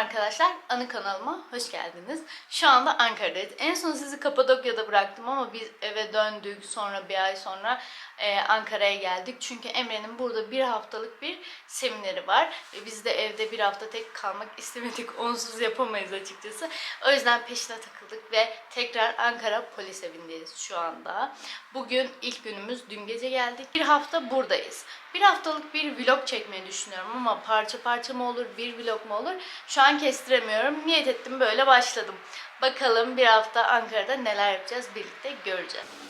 Merhaba arkadaşlar, anı kanalıma hoş geldiniz. Şu anda Ankara'dayız. En son sizi Kapadokya'da bıraktım ama biz eve döndük. Sonra bir ay sonra e, Ankara'ya geldik. Çünkü Emre'nin burada bir haftalık bir semineri var. Ve biz de evde bir hafta tek kalmak istemedik. Onsuz yapamayız açıkçası. O yüzden peşine takıldık ve tekrar Ankara polis evindeyiz şu anda. Bugün ilk günümüz. Dün gece geldik. Bir hafta buradayız. Bir haftalık bir vlog çekmeyi düşünüyorum ama parça parça mı olur, bir vlog mu olur? Şu an kestiremiyorum. Niyet ettim böyle başladım. Bakalım bir hafta Ankara'da neler yapacağız birlikte göreceğiz.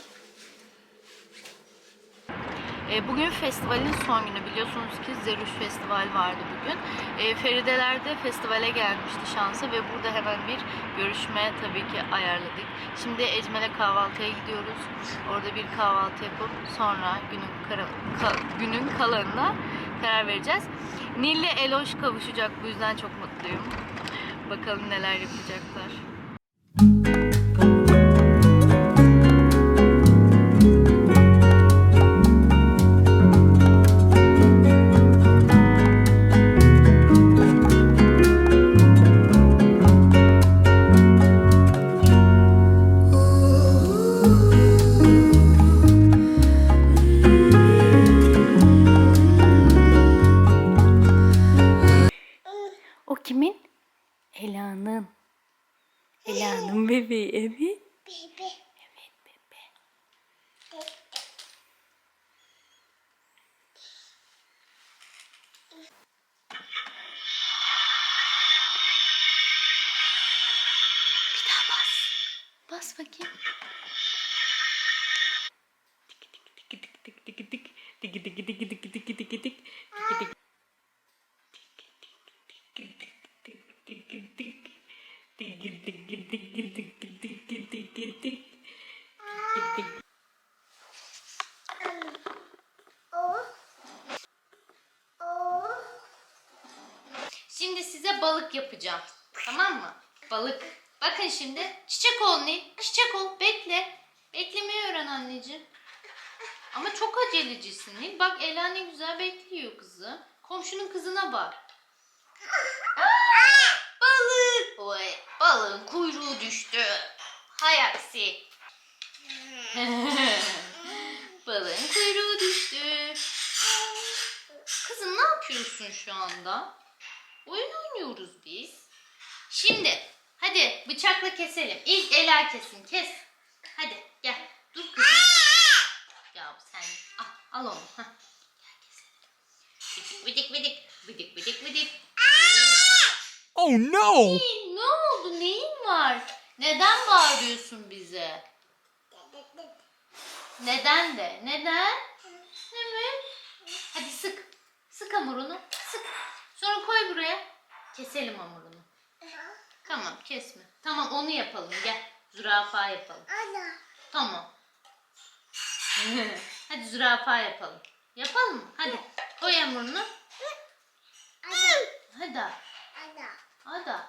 E, Bugün festivalin son günü biliyorsunuz ki Zeruş Festival vardı bugün. E, Ferideler de festivale gelmişti şansa ve burada hemen bir görüşme tabii ki ayarladık. Şimdi Ecmel'e kahvaltıya gidiyoruz. Orada bir kahvaltı yapıp sonra günün, kara, ka- günün kalanına karar vereceğiz. Nil'le Eloş kavuşacak bu yüzden çok mutluyum. Bakalım neler yapacaklar. O Bebeği evet. Bebe. Keselim. İlk Ela kesin. Kes. Hadi gel. Dur kızım. Ya sen al, al onu. Hah. Gel keselim. Bidik bidik bidik bidik bidik. Oh no! Hey, ne oldu? Neyin var? Neden bağırıyorsun bize? Neden de? Neden? Evet. Hadi sık. Sık hamurunu. Sık. Sonra koy buraya. Keselim hamurunu. Tamam kesme. Tamam onu yapalım gel. Zürafa yapalım. Ana. Tamam. Hadi zürafa yapalım. Yapalım mı? Hadi. Koy hamurunu. Ana. Hadi. Ana. Hadi.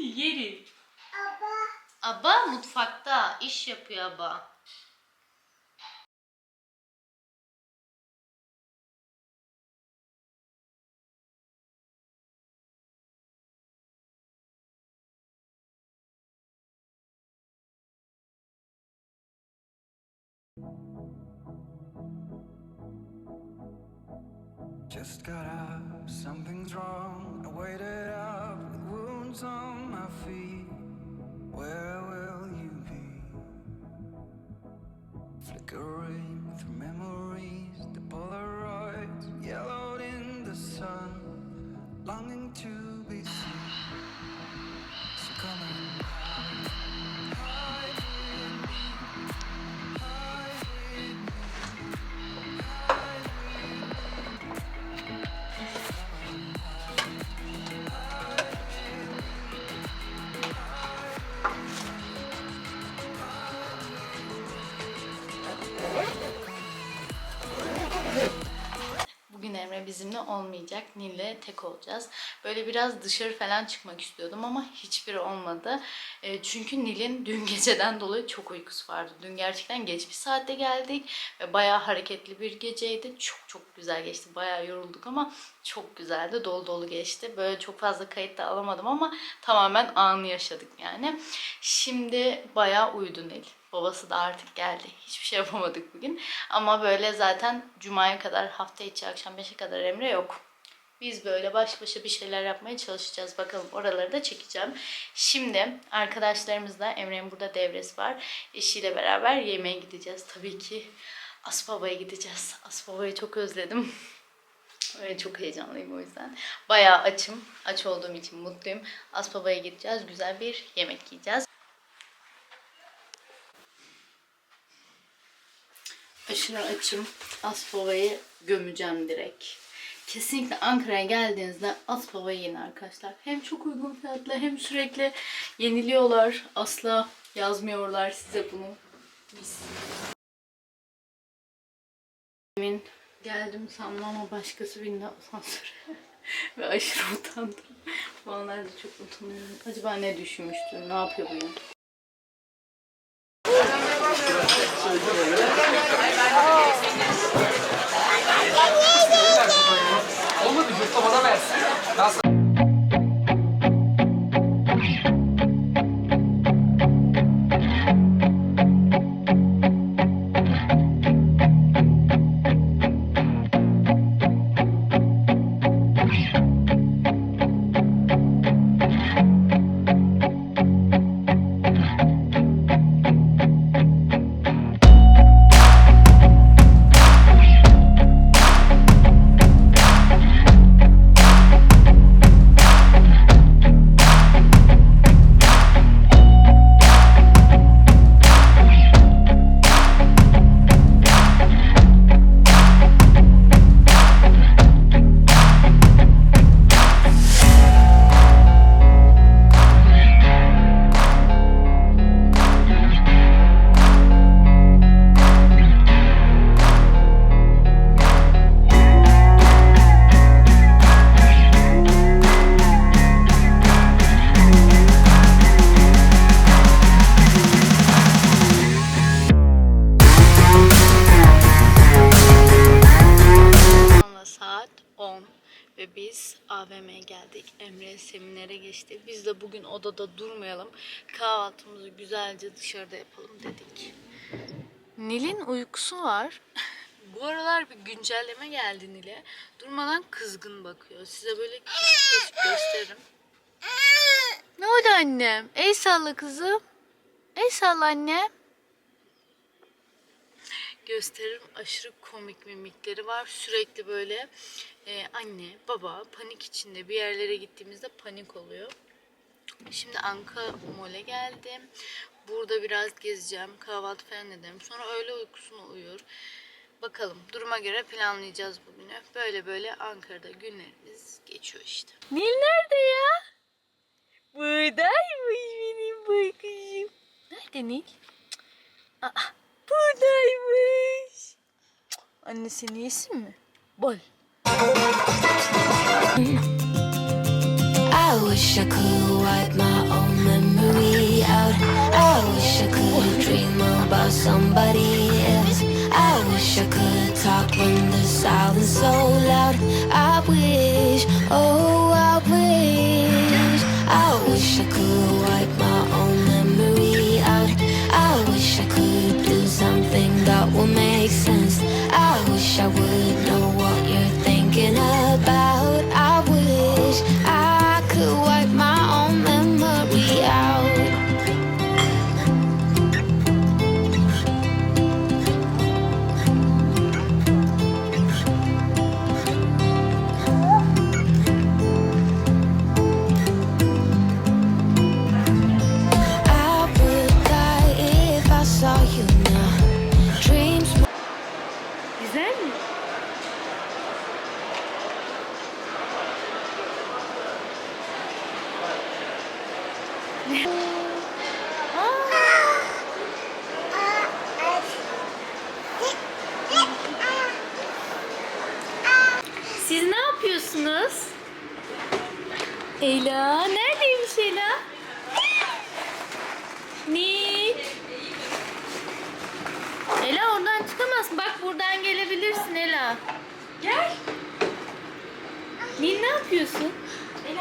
Yerim. Aba. Aba mutfakta iş yapıyor aba. Got up, something's wrong. I waited up with wounds on my feet. Where will you be? Flickering bizimle olmayacak. Nil'le tek olacağız. Böyle biraz dışarı falan çıkmak istiyordum ama hiçbiri olmadı. E, çünkü Nil'in dün geceden dolayı çok uykusu vardı. Dün gerçekten geç bir saatte geldik ve bayağı hareketli bir geceydi. Çok çok güzel geçti. Bayağı yorulduk ama çok güzeldi. Dolu dolu geçti. Böyle çok fazla kayıt da alamadım ama tamamen anı yaşadık yani. Şimdi bayağı uyudu Nil. Babası da artık geldi. Hiçbir şey yapamadık bugün. Ama böyle zaten Cuma'ya kadar hafta içi akşam 5'e kadar Emre yok. Biz böyle baş başa bir şeyler yapmaya çalışacağız. Bakalım oraları da çekeceğim. Şimdi arkadaşlarımızla Emre'nin burada devresi var. Eşiyle beraber yemeğe gideceğiz. Tabii ki Aspava'ya gideceğiz. Aspava'yı çok özledim. Öyle çok heyecanlıyım o yüzden. Bayağı açım. Aç olduğum için mutluyum. Aspava'ya gideceğiz. Güzel bir yemek yiyeceğiz. Aşırı açım. Aspava'yı gömeceğim direkt. Kesinlikle Ankara'ya geldiğinizde Aspava'yı yiyin arkadaşlar. Hem çok uygun fiyatlı hem sürekli yeniliyorlar. Asla yazmıyorlar size bunu. Mis. Emin geldim sandım ama başkası bindi asansöre. Ve aşırı utandım. Bu anlarda çok utanıyorum. Acaba ne düşünmüştür? Ne yapıyor bu ya? Olmadı yurtta bana versin. Emre seminere geçti. Biz de bugün odada durmayalım. Kahvaltımızı güzelce dışarıda yapalım dedik. Nil'in uykusu var. Bu aralar bir güncelleme geldi Nil'e. Durmadan kızgın bakıyor. Size böyle kesip kesip gösteririm. Ne oldu annem? Ey salla kızım. Ey salla annem gösteririm. Aşırı komik mimikleri var. Sürekli böyle e, anne, baba panik içinde bir yerlere gittiğimizde panik oluyor. Şimdi Anka Mall'e geldim. Burada biraz gezeceğim. Kahvaltı falan ederim. Sonra öğle uykusuna uyur. Bakalım duruma göre planlayacağız bugünü. Böyle böyle Ankara'da günlerimiz geçiyor işte. Nil nerede ya? Buradaymış benim bakışım. Nerede Nil? Aa, buradaymış. Cık, Annesinin iyisi mi? Bol. I wish I could wipe my own memory out. I wish I could dream about somebody else. I wish I could talk when the silence so loud. I wish, oh,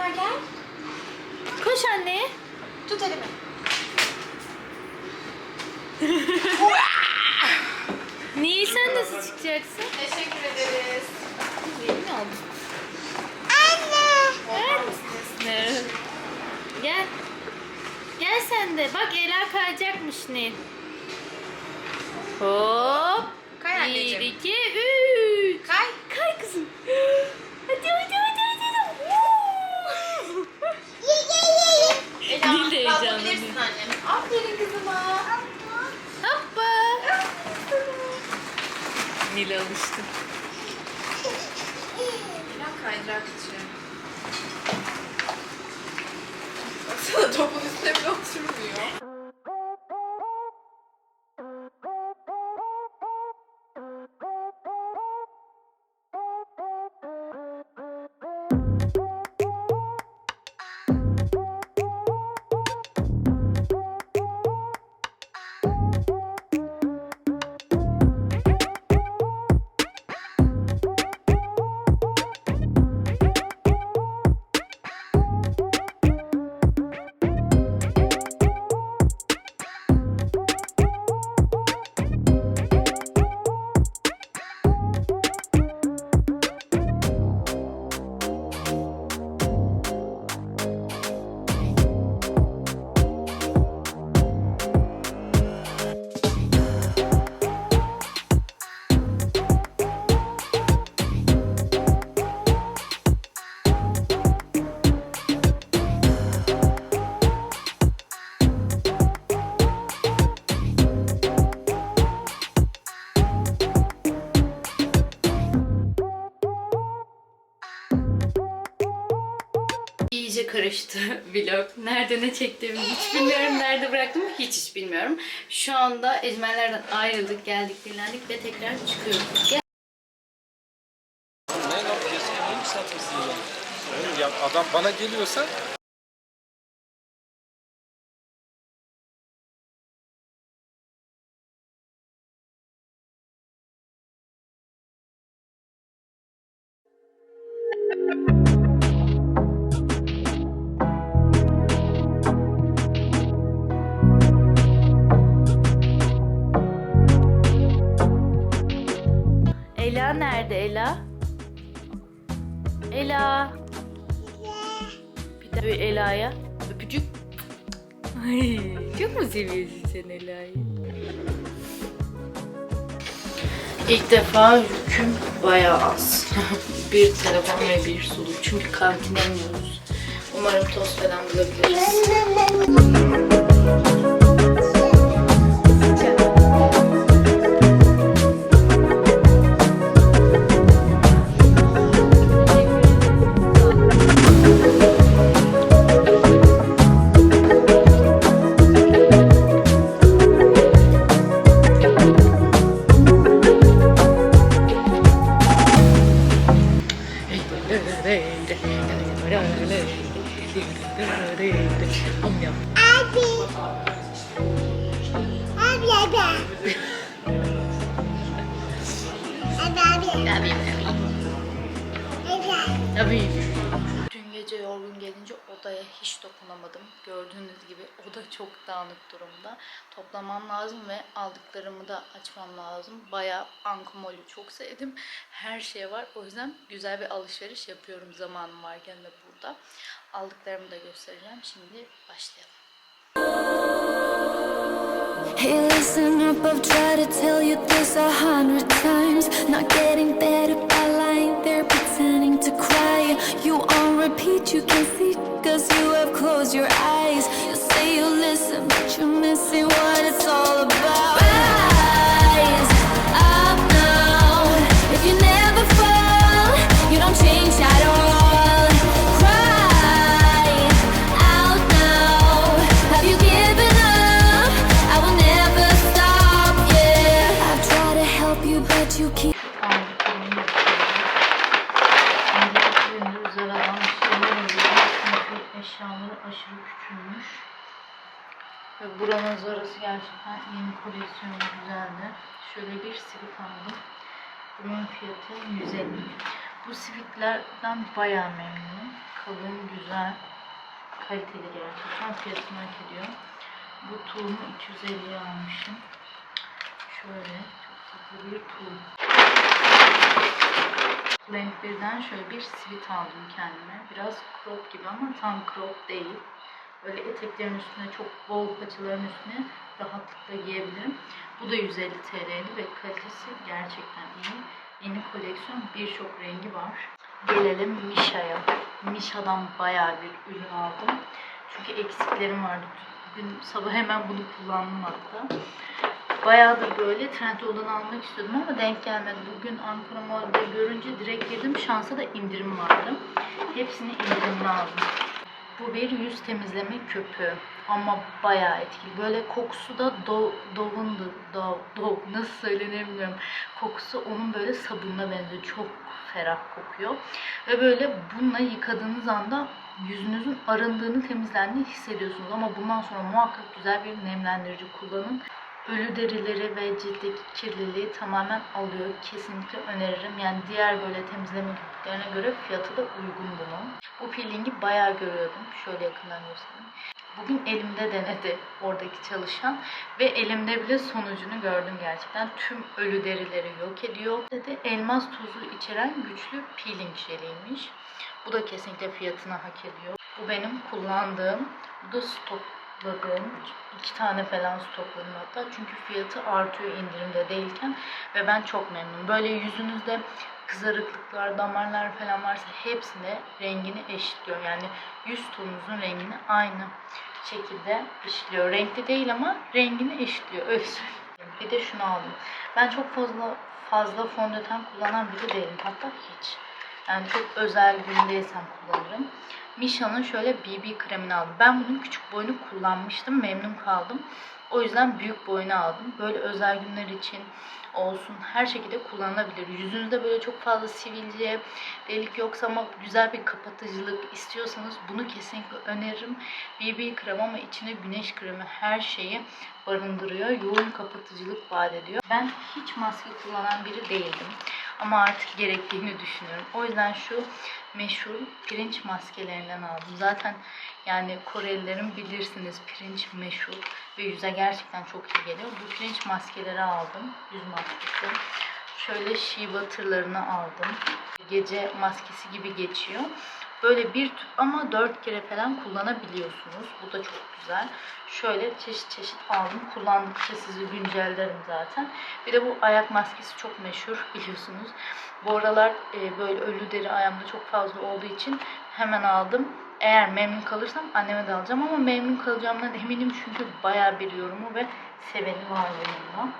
Ela gel. Koş anne. Tut elimi. Nil sen nasıl çıkacaksın? Teşekkür ederiz. Nil mi aldın? Anne. Gel. Gel sen de. Bak Ela kayacakmış Nil. Hop. Kay Bir, anneciğim. iki, üç. Kay. Kay kızım. Hadi hadi hadi hadi. Woo! Ela Nil de heyecanlı. kalkabilirsin annem. Aferin kızıma. Hoppa. Nil alıştı. Ela kaydırak için. Baksana topun üstüne bile oturmuyor. Karıştı vlog. Nerede ne çektiğimi hiç bilmiyorum. Nerede bıraktım hiç hiç bilmiyorum. Şu anda ecmellerden ayrıldık, geldik, dinlendik ve tekrar çıkıyoruz. Gel. Adam bana geliyorsa çok mu seviyorsun sen Ela'yı? İlk defa yüküm bayağı az. bir telefon ve bir sulu. Çünkü kantine iniyoruz. Umarım tost falan bulabiliriz. yorgun gelince odaya hiç dokunamadım. Gördüğünüz gibi oda çok dağınık durumda. Toplamam lazım ve aldıklarımı da açmam lazım. Bayağı Ankumol'ü çok sevdim. Her şey var. O yüzden güzel bir alışveriş yapıyorum zamanım varken de burada. Aldıklarımı da göstereceğim. Şimdi başlayalım. Hey, listen up, I've tried to tell you this a hundred times. Not getting better by lying there pretending to cry. You on repeat, you can see, cause you have closed your eyes. You say you listen, but you're missing what it's all about. Buranın zarası gerçekten yeni koleksiyonu güzeldi. Şöyle bir sivit aldım. Bunun fiyatı 150. Bu sivitlerden bayağı memnunum. Kalın, güzel, kaliteli gerçekten. Fiyatını hak ediyor. Bu tulumu 250'ye almışım. Şöyle çok tatlı bir tulum. Renk birden şöyle bir sivit aldım kendime. Biraz crop gibi ama tam crop değil. Böyle eteklerin üstüne çok bol paçaların üstüne rahatlıkla giyebilirim. Bu da 150 TL'ydi ve kalitesi gerçekten iyi. Yeni koleksiyon birçok rengi var. Gelelim Misha'ya. Misha'dan bayağı bir ürün aldım. Çünkü eksiklerim vardı. Bugün sabah hemen bunu kullandım hatta. Bayağı da böyle Trendyol'dan almak istiyordum ama denk gelmedi. Bugün Ankara Mall'de görünce direkt girdim. Şansa da indirim vardı. Hepsini indirimli aldım. Bu bir yüz temizleme köpüğü. Ama bayağı etkili. Böyle kokusu da do, Dove'undu. Dove, Dove nasıl söylenir bilmiyorum. Kokusu onun böyle sabununa benziyor. Çok ferah kokuyor. Ve böyle bununla yıkadığınız anda yüzünüzün arındığını, temizlendiğini hissediyorsunuz. Ama bundan sonra muhakkak güzel bir nemlendirici kullanın. Ölü derileri ve ciltteki kirliliği tamamen alıyor. Kesinlikle öneririm. Yani diğer böyle temizleme köpüklerine göre fiyatı da uygun bunun. Bu peelingi bayağı görüyordum. Şöyle yakından göstereyim. Bugün elimde denedi oradaki çalışan ve elimde bile sonucunu gördüm gerçekten. Tüm ölü derileri yok ediyor. Dedi elmas tozu içeren güçlü peeling jeliymiş. Bu da kesinlikle fiyatını hak ediyor. Bu benim kullandığım, bu da stokladığım. iki tane falan stokladım hatta. Çünkü fiyatı artıyor indirimde değilken ve ben çok memnunum. Böyle yüzünüzde kızarıklıklar, damarlar falan varsa hepsine rengini eşitliyor. Yani yüz tonunuzun rengini aynı şekilde eşitliyor. Renkli değil ama rengini eşitliyor. Öyle. Bir de şunu aldım. Ben çok fazla fazla fondöten kullanan biri değilim. Hatta hiç. Yani çok özel gündeysem kullanırım. Misha'nın şöyle BB kremini aldım. Ben bunun küçük boyunu kullanmıştım. Memnun kaldım. O yüzden büyük boyunu aldım. Böyle özel günler için olsun her şekilde kullanılabilir. Yüzünüzde böyle çok fazla sivilce, delik yoksa ama güzel bir kapatıcılık istiyorsanız bunu kesinlikle öneririm. BB krem ama içine güneş kremi her şeyi barındırıyor. Yoğun kapatıcılık vaat ediyor. Ben hiç maske kullanan biri değildim. Ama artık gerektiğini düşünüyorum. O yüzden şu meşhur pirinç maskelerinden aldım. Zaten yani Korelilerin bilirsiniz pirinç meşhur ve yüze gerçekten çok iyi geliyor. Bu pirinç maskeleri aldım. Yüz maskesi. Şöyle shea butter'larını aldım. Gece maskesi gibi geçiyor. Böyle bir ama dört kere falan kullanabiliyorsunuz. Bu da çok güzel. Şöyle çeşit çeşit aldım. Kullandıkça sizi güncellerim zaten. Bir de bu ayak maskesi çok meşhur biliyorsunuz. Bu aralar e, böyle ölü deri ayağımda çok fazla olduğu için hemen aldım. Eğer memnun kalırsam anneme de alacağım ama memnun kalacağımdan eminim çünkü bayağı bir yorumu ve seveni var yanımda.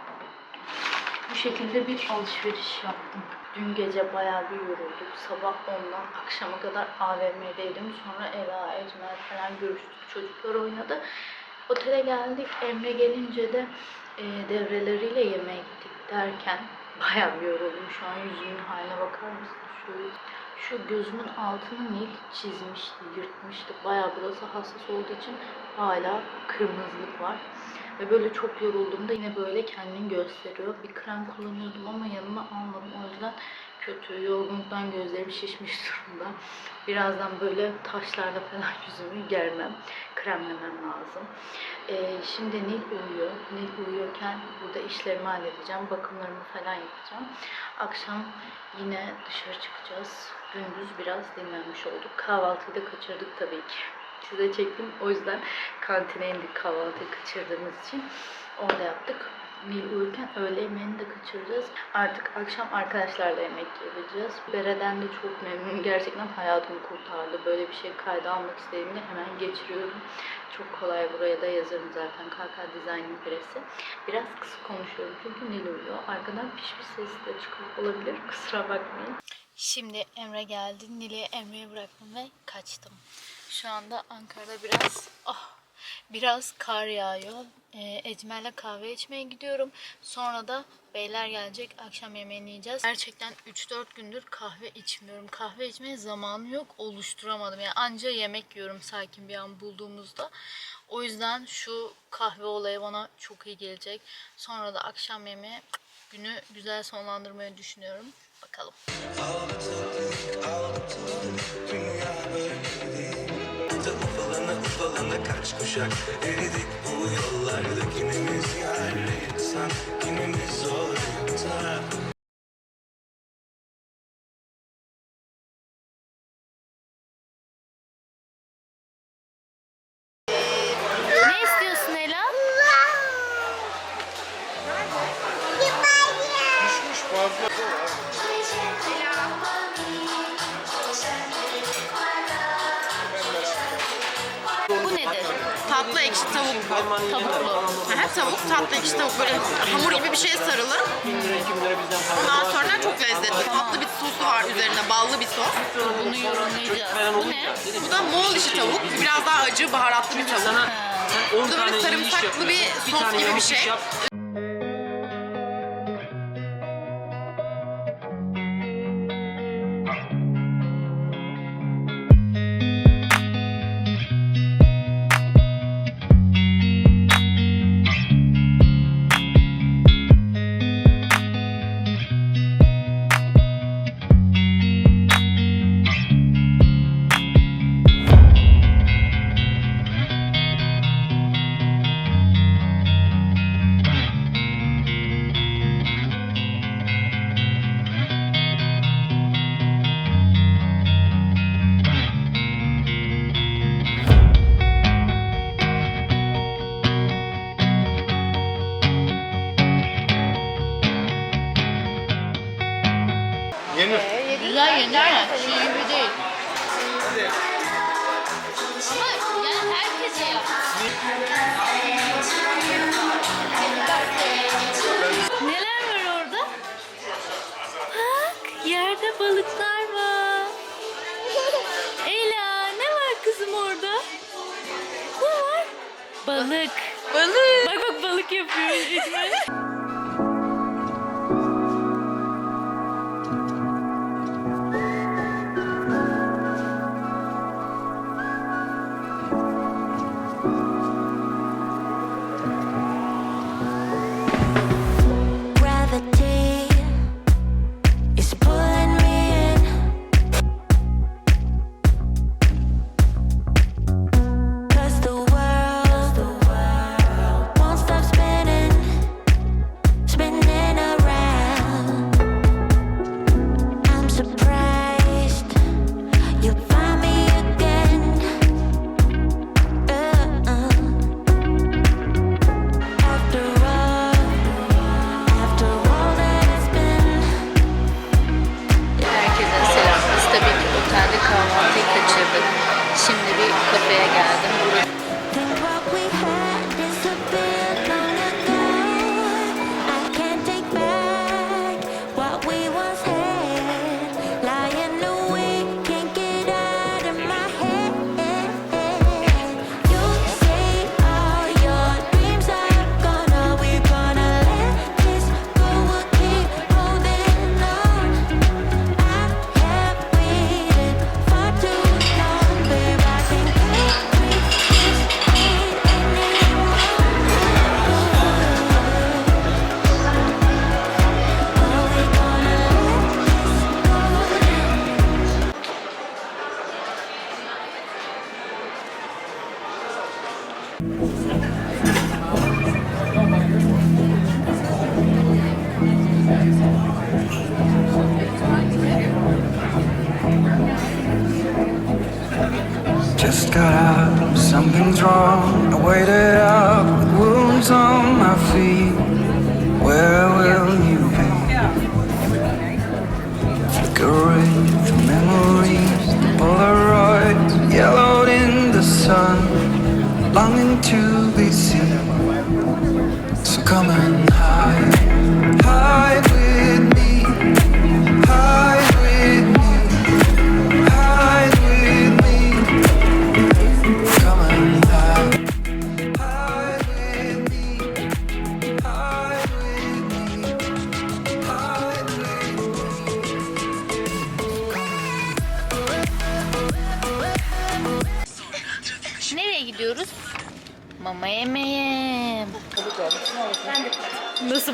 Bu şekilde bir alışveriş yaptım. Dün gece bayağı bir yoruldum. Sabah 10'dan akşama kadar AVM'deydim. Sonra Ela, Ecmer falan görüştük. Çocuklar oynadı. Otele geldik. Emre gelince de e, devreleriyle yemeğe gittik derken bayağı bir yoruldum. Şu an yüzümün haline bakar mısınız? Şöyle şu gözümün altını Nil çizmişti, yırtmıştı. Bayağı burası hassas olduğu için hala kırmızılık var. Ve böyle çok yorulduğumda yine böyle kendini gösteriyor. Bir krem kullanıyordum ama yanıma almadım. O yüzden kötü. Yorgunluktan gözlerim şişmiş durumda. Birazdan böyle taşlarda falan yüzümü germem. Kremlemem lazım. Ee, şimdi Nil uyuyor. Nil uyuyorken burada işlerimi halledeceğim. Bakımlarımı falan yapacağım. Akşam yine dışarı çıkacağız. Gündüz biraz dinlenmiş olduk. Kahvaltıyı da kaçırdık tabii ki. Size çektim. O yüzden kantine indik kahvaltıyı kaçırdığımız için. Orada yaptık. Nil uyurken öğle yemeğini de kaçıracağız. Artık akşam arkadaşlarla yemek yiyeceğiz. Bere'den de çok memnunum. Gerçekten hayatımı kurtardı. Böyle bir şey kayda almak istediğimde hemen geçiriyorum. Çok kolay buraya da yazarım zaten. KK Design Biresi. Biraz kısa konuşuyorum çünkü Nil uyuyor. Arkadan piş bir ses de çıkıyor olabilir. Kusura bakmayın. Şimdi Emre geldi. Nil'i Emre'ye bıraktım ve kaçtım. Şu anda Ankara'da biraz oh, Biraz kar yağıyor. Ee, Ecmel'le kahve içmeye gidiyorum. Sonra da beyler gelecek. Akşam yemeğini yiyeceğiz. Gerçekten 3-4 gündür kahve içmiyorum. Kahve içmeye zamanım yok. Oluşturamadım. Yani anca yemek yiyorum sakin bir an bulduğumuzda. O yüzden şu kahve olayı bana çok iyi gelecek. Sonra da akşam yemeği günü güzel sonlandırmayı düşünüyorum. Bakalım. Ufalana ufalana kaç kuşak eridik bu yollarda kimimiz yerli insan kimimiz zor insan Tatlı ekşi tavuk. Tavuklu. Aha, tavuk, tatlı ekşi tavuk böyle hamur gibi bir şeye sarılı. Ondan sonra çok lezzetli. Tatlı bir sosu var üzerinde, ballı bir sos. Bunu yorumlayacağız. Bu ne? Bu da Moğol işi tavuk. Biraz daha acı, baharatlı bir tavuk. Bu da böyle sarımsaklı bir sos gibi bir şey. On my feet. Where will you be? Flickering the memories, the Polaroids yellowed in the sun,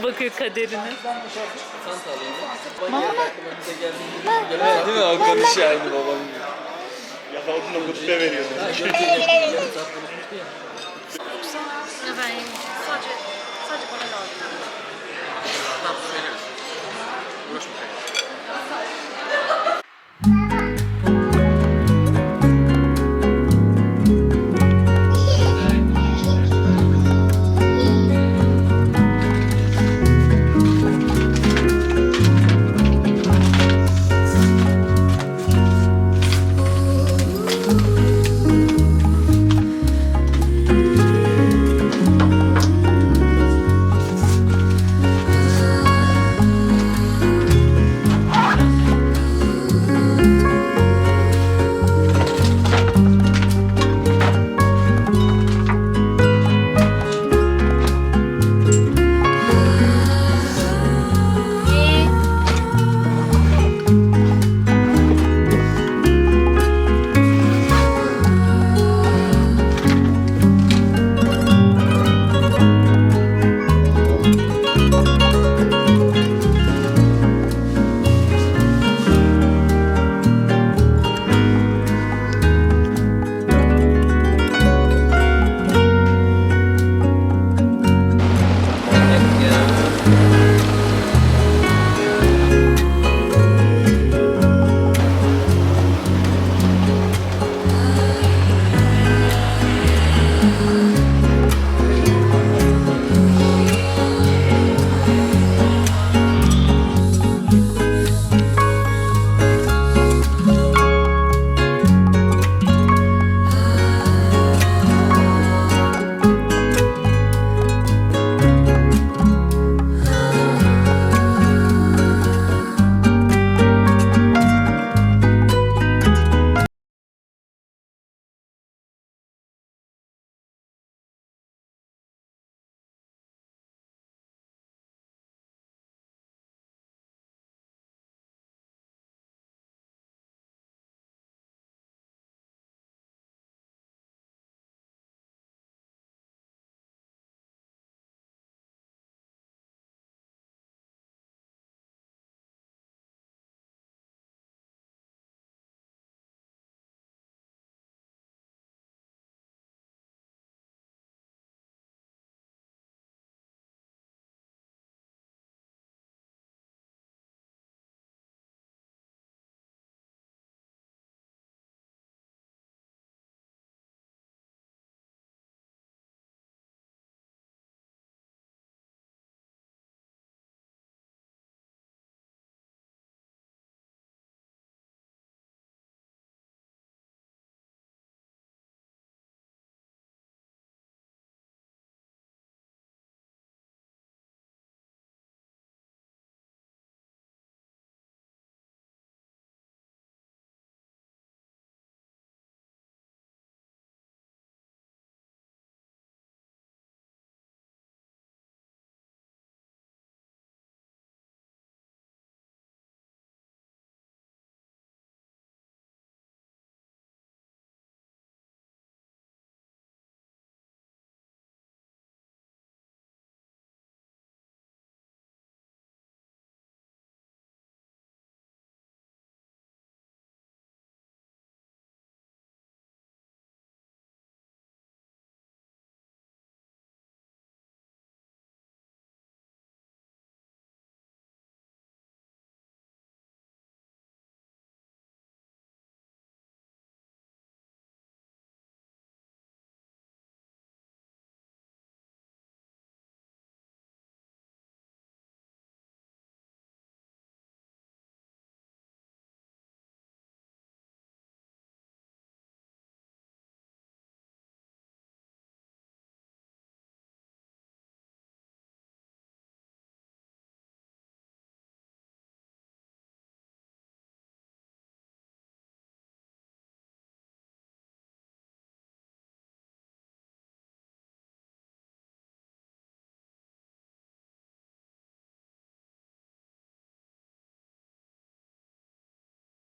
bakıyor kaderine? Mama Değil mi? O konuşuyor aynı babam. Ya da odunla mutlu veriyor. Efendim sadece sadece bana lazım. Tamam söyleriz. Uğraşma.